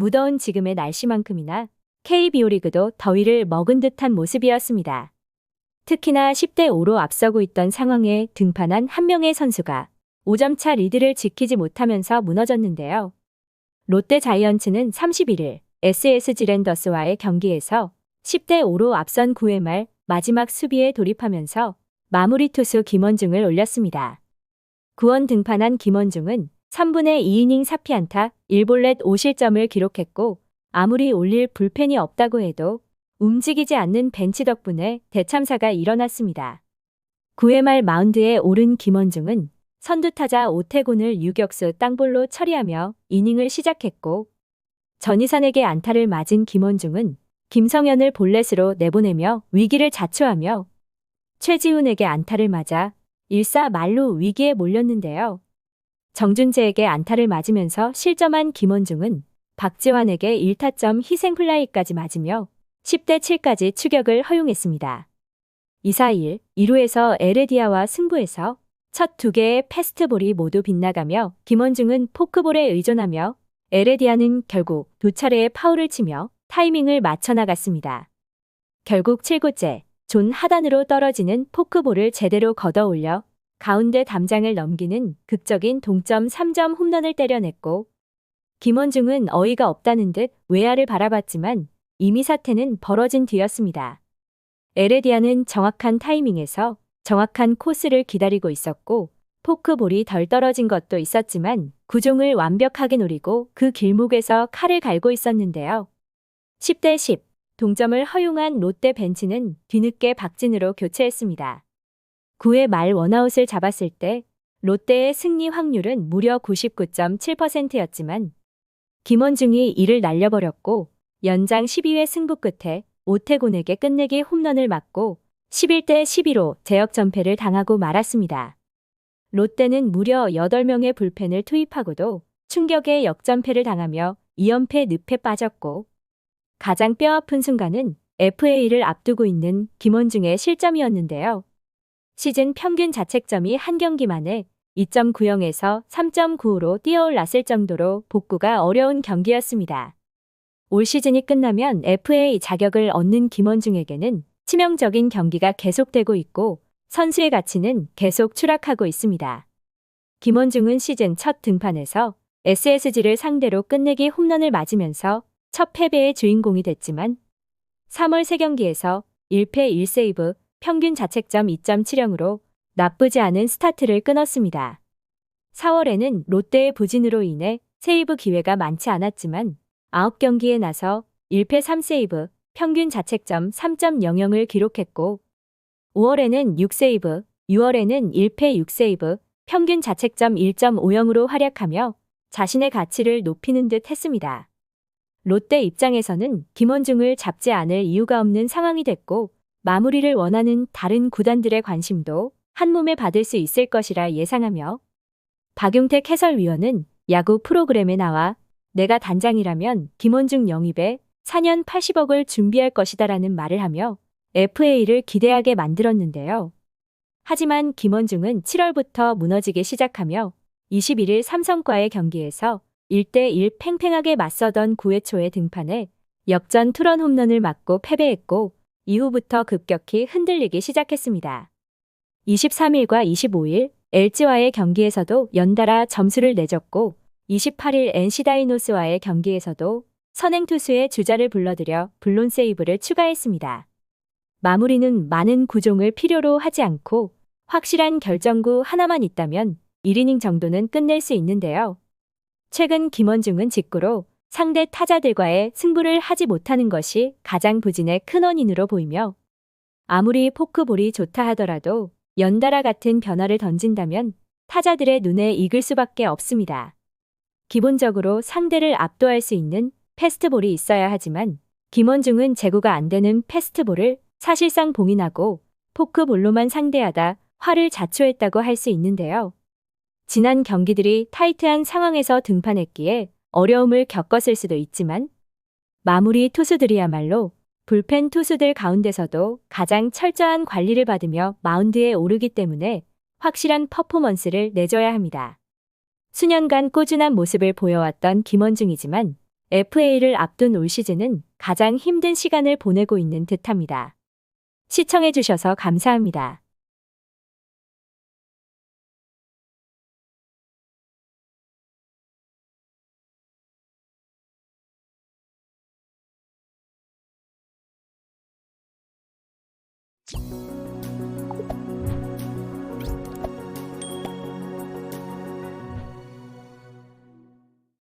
무더운 지금의 날씨만큼이나 KBO 리그도 더위를 먹은 듯한 모습이었습니다. 특히나 10대 5로 앞서고 있던 상황에 등판한 한 명의 선수가 5점차 리드를 지키지 못하면서 무너졌는데요. 롯데 자이언츠는 31일 SSG 랜더스와의 경기에서 10대 5로 앞선 9회 말 마지막 수비에 돌입하면서 마무리 투수 김원중을 올렸습니다. 구원 등판한 김원중은 3분의 2이닝 4피안타 1볼넷 5실점을 기록했고 아무리 올릴 불펜이 없다고 해도 움직이지 않는 벤치 덕분에 대참사가 일어났습니다. 9회 말 마운드에 오른 김원중은 선두타자 오태곤을 유격수 땅볼로 처리하며 이닝을 시작했고 전희산에게 안타를 맞은 김원중은 김성현을 볼넷으로 내보내며 위기를 자초하며 최지훈에게 안타를 맞아 일사 말로 위기에 몰렸는데요. 정준재에게 안타를 맞으면서 실점한 김원중은 박지환에게 1타점 희생 플라이까지 맞으며 10대 7까지 추격을 허용했습니다. 2-4-1, 2루에서 에레디아와 승부에서 첫 두 개의 패스트볼이 모두 빗나가며 김원중은 포크볼에 의존하며 에레디아는 결국 두 차례의 파울을 치며 타이밍을 맞춰 나갔습니다. 결국 7구째 존 하단으로 떨어지는 포크볼을 제대로 걷어 올려 가운데 담장을 넘기는 극적인 동점 3점 홈런을 때려냈고 김원중은 어이가 없다는 듯 외야를 바라봤지만 이미 사태는 벌어진 뒤였습니다. 에레디아는 정확한 타이밍에서 정확한 코스를 기다리고 있었고 포크볼이 덜 떨어진 것도 있었지만 구종을 완벽하게 노리고 그 길목에서 칼을 갈고 있었는데요. 10대 10 동점을 허용한 롯데 벤치는 뒤늦게 박진으로 교체했습니다. 9회 말 원아웃을 잡았을 때 롯데의 승리 확률은 무려 99.7%였지만 김원중이 이를 날려버렸고 연장 12회 승부 끝에 오태곤에게 끝내기 홈런을 맞고 11대 11로 제역 전패를 당하고 말았습니다. 롯데는 무려 8명의 불펜을 투입하고도 충격의 역전패를 당하며 2연패 늪에 빠졌고 가장 뼈아픈 순간은 FA를 앞두고 있는 김원중의 실점이었는데요. 시즌 평균 자책점이 한 경기 만에 2.90에서 3.95로 뛰어올랐을 정도로 복구가 어려운 경기였습니다. 올 시즌이 끝나면 FA 자격을 얻는 김원중에게는 치명적인 경기가 계속되고 있고 선수의 가치는 계속 추락하고 있습니다. 김원중은 시즌 첫 등판에서 SSG를 상대로 끝내기 홈런을 맞으면서 첫 패배의 주인공이 됐지만 3월 3경기에서 1패 1세이브 평균 자책점 2.70으로 나쁘지 않은 스타트를 끊었습니다. 4월에는 롯데의 부진으로 인해 세이브 기회가 많지 않았지만 9경기에 나서 1패 3세이브 평균 자책점 3.00을 기록했고 5월에는 6세이브, 6월에는 1패 6세이브 평균 자책점 1.50으로 활약하며 자신의 가치를 높이는 듯 했습니다. 롯데 입장에서는 김원중을 잡지 않을 이유가 없는 상황이 됐고 마무리를 원하는 다른 구단들의 관심도 한몸에 받을 수 있을 것이라 예상하며 박용택 해설위원은 야구 프로그램에 나와 내가 단장이라면 김원중 영입에 4년 80억을 준비할 것이다라는 말을 하며 FA를 기대하게 만들었는데요. 하지만 김원중은 7월부터 무너지기 시작하며 21일 삼성과의 경기에서 1대1 팽팽하게 맞서던 9회 초에 등판해 역전 투런 홈런을 맞고 패배했고 이후부터 급격히 흔들리기 시작했습니다. 23일과 25일 LG와의 경기에서도 연달아 점수를 내줬고 28일 NC 다이노스와의 경기에서도 선행 투수의 주자를 불러들여 블론 세이브를 추가했습니다. 마무리는 많은 구종을 필요로 하지 않고 확실한 결정구 하나만 있다면 1이닝 정도는 끝낼 수 있는데요. 최근 김원중은 직구로 상대 타자들과의 승부를 하지 못하는 것이 가장 부진의 큰 원인으로 보이며 아무리 포크볼이 좋다 하더라도 연달아 같은 변화를 던진다면 타자들의 눈에 익을 수밖에 없습니다. 기본적으로 상대를 압도할 수 있는 패스트볼이 있어야 하지만 김원중은 제구가 안 되는 패스트볼을 사실상 봉인하고 포크볼로만 상대하다 화를 자초했다고 할 수 있는데요. 지난 경기들이 타이트한 상황에서 등판했기에 어려움을 겪었을 수도 있지만 마무리 투수들이야말로 불펜 투수들 가운데서도 가장 철저한 관리를 받으며 마운드에 오르기 때문에 확실한 퍼포먼스를 내줘야 합니다. 수년간 꾸준한 모습을 보여왔던 김원중이지만 FA를 앞둔 올 시즌은 가장 힘든 시간을 보내고 있는 듯합니다. 시청해주셔서 감사합니다. you